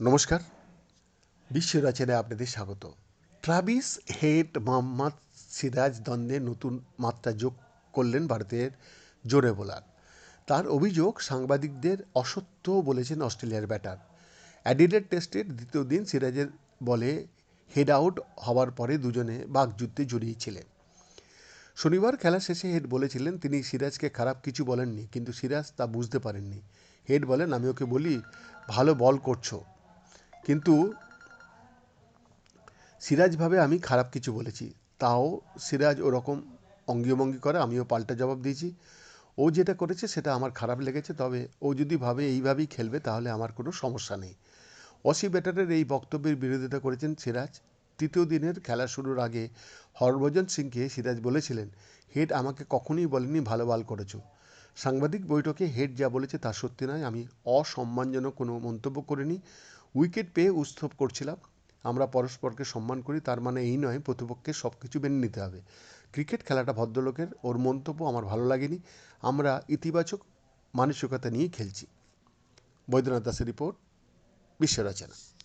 নমস্কার। বিশ্ব রচনায় আপনাদের স্বাগত। ট্রাভিস, হেড, মোহাম্মদ সিরাজ দ্বন্দ্বে নতুন মাত্রা যোগ করলেন ভারতের জোরে বোলার। তার অভিযোগ, সাংবাদিকদের অসত্য বলেছেন অস্ট্রেলিয়ার ব্যাটার। অ্যাডিলেড টেস্টের দ্বিতীয় দিন সিরাজের বলে হেড আউট হওয়ার পরে দুজনে বাগযুদ্ধে জড়িয়েছিলেন শনিবার খেলা শেষে হেড বলেছিলেন, তিনি সিরাজকে খারাপ কিছু বলেননি, কিন্তু সিরাজ তা বুঝতে পারেননি। হেড বলেন, আমি ওকে বলি, ভালো বল করছ। কিন্তু সিরাজভাবে আমি খারাপ কিছু বলেছি। তাও সিরাজ ওরকম অঙ্গিভঙ্গি করে, আমিও পাল্টা জবাব দিয়েছি। ও যেটা করেছে, সেটা আমার খারাপ লেগেছে, তবে ও যদি ভাবে এইভাবেই খেলবে, তাহলে আমার কোনো সমস্যা নেই। অসি ব্যাটারের এই বক্তব্যের বিরোধিতা করেছেন সিরাজ। তৃতীয় দিনের খেলা শুরুর আগে হরভজন সিংকে সিরাজ বলেছিলেন, হেড আমাকে কখনোই বলেনি ভালো বল করেছ। সাংবাদিক বৈঠকে হেড যা বলেছে তা সত্যি নয়। আমি অসম্মানজনক কোনো মন্তব্য করিনি। উইকেট পেয়ে উৎসব করছিলাম। আমরা পরস্পরকে সম্মান করি। তার মানে এই নয় প্রতিপক্ষের সব কিছু মেনে নিতে হবে। ক্রিকেট খেলাটা ভদ্রলোকের। ওর মন্তব্য আমার ভালো লাগেনি। আমরা ইতিবাচক মানসিকতা নিয়ে খেলছি। বৈদ্যনাথ দাসের রিপোর্ট, বিশ্ব রচনা।